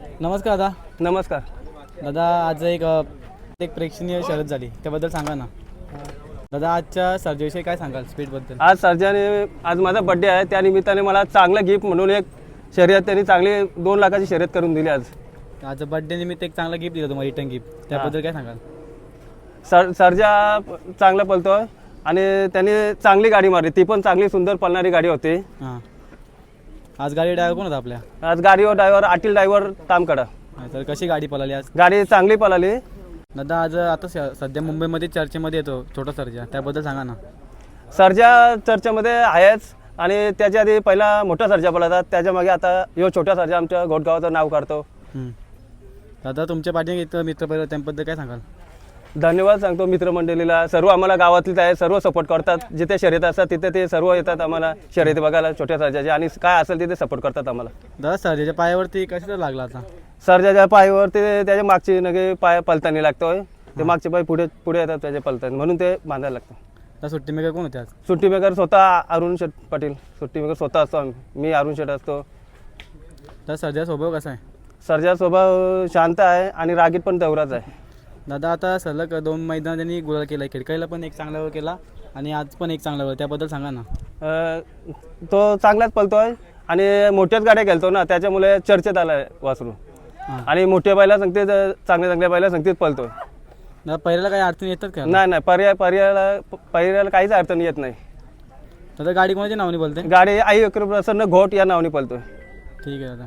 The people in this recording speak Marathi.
नमस्कार दादा. नमस्कार. दादा आज एक एक प्रेक्षणीय शर्यत झाली. त्याबद्दल सांगा ना. दादा आजच्या सर्जेविषयी काय सांगाल स्पीडबद्दल? आज सर्जाने आज माझा बड्डे आहे. त्या निमित्ताने मला चांगलं गिफ्ट म्हणून एक शर्यत त्यांनी चांगली दोन लाखाची शर्यत करून दिली आज. आज बर्थडे निमित्त एक चांगला गिफ्ट दिलं तुम्हाला रिटर्न गिफ्ट त्याबद्दल काय सांगाल? सर सर्जा चांगला पळतोय. आणि त्यांनी चांगली गाडी मारली. ती पण चांगली सुंदर पळणारी गाडी होती. हां. आज गाडी ड्रायव्हर कोण होता आपल्या? आज गाडीवर ड्रायव्हर आटील ड्रायव्हर तामकडा हा, तर कशी गाडी पळाली आज? गाडी चांगली पळाली. दादा आज आता स- सध्या मुंबईमध्ये चर्चेमध्ये येतो छोटा सर्जा. त्याबद्दल सांगा ना. सर्जा चर्चेमध्ये आहेच आणि त्याच्या आधी पहिला मोठा सर्जा पळतात त्याच्यामागे आता यो छोटा सर्जा आमच्या घोटगावाचं नाव काढतो. हम्म. दादा तुमच्या पाठी मित्र परिवार त्याबद्दल काय सांगाल? धन्यवाद सांगतो मित्रमंडळीला. सर्व आम्हाला गावातलीच आहे सर्व सपोर्ट करतात. जिथे शर्यत असतात तिथे ते सर्व येतात आम्हाला. शर्यती बघायला छोट्या सर्जाचे आणि काय असेल तिथे सपोर्ट करतात आम्हाला. दादा सर्जाच्या पायावरती कशाला लागला आता? सर्जाच्या पायावर ते त्याच्या मागची नगे पाय पलतानी लागतोय. ते मागचे पाय पुढे पुढे येतात त्याच्या पलतानी. म्हणून ते बांधायला लागतं. सुट्टी मेकर कोण होते आज? सुट्टी मेकर स्वतः अरुण शेठ पाटील. सुट्टी मेकर स्वतः असतो आम्ही. मी अरुण शेठ असतो. दादा सर्जा स्वभाव कसा आहे? सर्जा स्वभाव शांत आहे आणि रागीत पण तेवढाच आहे. दादा आता सलग दोन मैदान त्यांनी गुलाल केला. खिडकाईला पण एक चांगला वेळ केला आणि आज पण एक चांगला वेळ त्याबद्दल सांगा ना. अं, तो चांगलाच पळतोय आणि मोठ्याच गाड्या खेळतो ना त्याच्यामुळे चर्चेत आलाय वासरू. हां. आणि मोठ्या बैला सांगते चांगल्या चांगल्या बैला सांगतेच पळतोय. दादा पहिल्याला काही अडचणी येतात का? नाही नाही पर्याय पर्यायाला पर्यायाला काहीच अडचण येत नाही. दादा गाडी कोणाच्या नावाने बोलते? गाडी आई प्रसन्न घोट या नावाने पळतोय. ठीक आहे दादा.